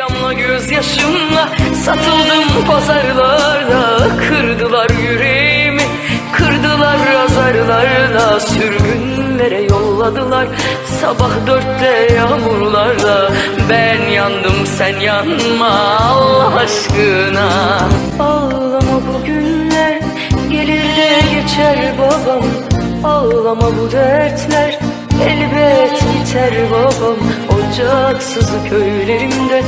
damla gözyaşımla satıldım pazarlarda Kırdılar yüreğimi, kırdılar azarlarla Sürgünlere yolladılar sabah dörtte yağmurlarla Ben yandım sen yanma Allah aşkına Ağlama bu günler gelir de geçer babam Ağlama bu dertler elbet biter babam. Ocaksız köylerimde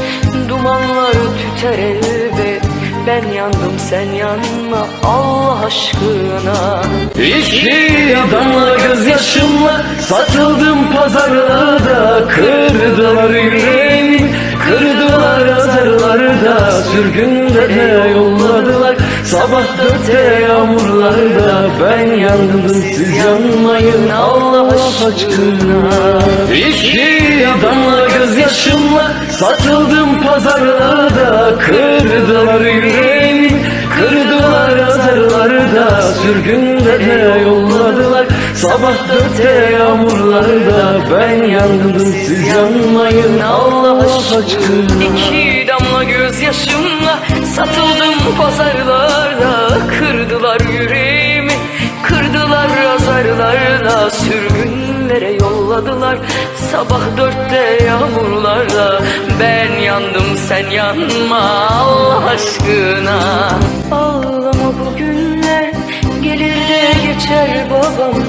dumanlar tüter elbet. Ben yandım sen yanma Allah aşkına. İki damla gözyaşımla satıldım pazarlarda Kırdılar yüreğimi, kırdılar azarlarda Sürgünlere yolladılar sabah dörtte yağmurlarda Ben yandım. Siz yanmayın Allah aşkına. İki damla gözyaşımla satıldım pazarlarda. Kırdılar yüreğimi, kırdılar azarlarda Sürgünlere yolladılar. Sabah dörtte yağmurlarda Ben yandım. Siz yanmayın Allah aşkına. İki damla gözyaşımla satıldım pazarlarda yüreğimi, kırdılar azarlarla Sürgünlere yolladılar. Sabah dörtte yağmurlarla Ben yandım sen yanma Allah aşkına. Ağlama bu günler gelir de geçer babam.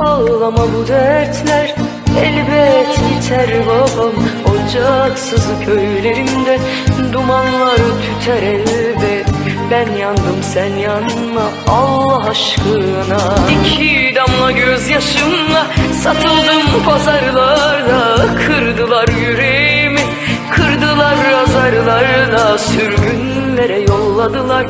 Ağlama bu dertler elbet biter babam. Ocaksız köylerimde dumanlar tüter elbet Ben yandım sen yanma Allah aşkına. İki damla gözyaşımla satıldım pazarlarda. Kırdılar yüreğimi kırdılar azarlarla. Sürgünlere yolladılar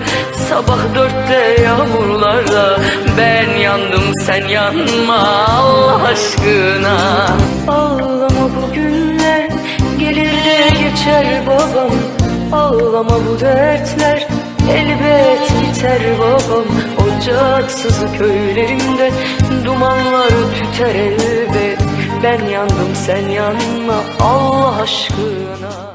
sabah dörtte yağmurlarla Ben yandım sen yanma Allah aşkına. Ağlama bu günler gelir de geçer babam. Ağlama bu dertler elbet biter babam Ocaksız köylerimde dumanlar tüter elbet. Ben yandım sen yanma Allah aşkına